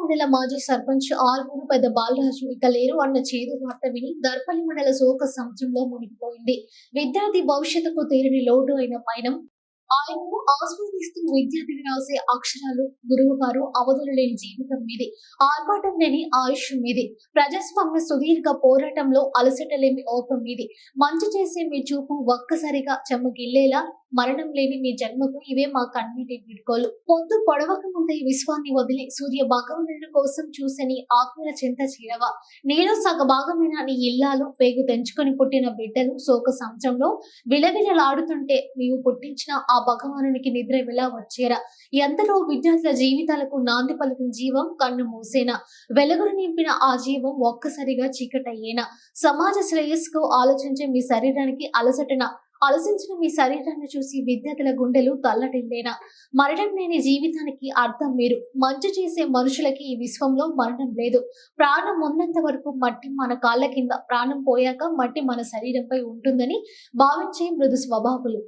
మండల మాజీ సర్పంచ్ ఆర్మూరు పెద్ద బాలరాజు ఇక లేరు అన్న చేదు వార్త విని దర్పల్లి మండల శోక సముద్రంలో మునిగిపోయింది. విద్యార్థి భవిష్యత్తుకు తీరని లోటు అయిన పైన ఆయనను ఆస్వాదిస్తూ విద్యార్థిని రాసే అక్షరాలు గురువు గారు అవధులు లేని జీవితం మీది. ఆర్భాటం లేని ఆయుష్ మీది. ప్రజాస్వామ్య సుదీర్ఘ పోరాటంలో అలసట లేని ఓపం మీదే. మంచి చేసే మీ చూపు ఒక్కసారిగా చెమ్మగిల్లేలా మరణం లేని మీ జన్మకు ఇవే మా కన్నీటి వీడ్కోలు పొద్దు పొడవక ముందే ఈ విశ్వాన్ని వదిలి సూర్య భగవానుడి కోసం చూసని ఆత్మల చింత చీరవ. నీలో సగ భాగమైన నీ ఇల్లాలు పేగు తెంచుకొని పుట్టిన బిడ్డలు శోక సంవత్సరంలో విలవిలలాడుతుంటే నీవు పుట్టించిన ఆ భగవానునికి నిద్ర ఎలా వచ్చేరా? ఎందరో విద్యార్థుల జీవితాలకు నాంది పలికిన జీవం కన్ను మూసేనా? వెలుగురు నింపిన ఆ జీవం ఒక్కసారిగా చీకటయ్యేనా? సమాజ శ్రేయస్సుకు ఆలోచించే మీ శరీరానికి అలసటన? అలసించిన మీ శరీరాన్ని చూసి విద్యార్థుల గుండెలు తల్లటిల్లేనా మరణం లేని జీవితానికి అర్థం మీరు. మంచి చేసే మనుషులకి ఈ విశ్వంలో మరణం లేదు. ప్రాణం ఉన్నంత వరకు మట్టి మన కాళ్ళ కింద ప్రాణం పోయాక మట్టి మన శరీరంపై ఉంటుందని భావించే మృదు స్వభావులు.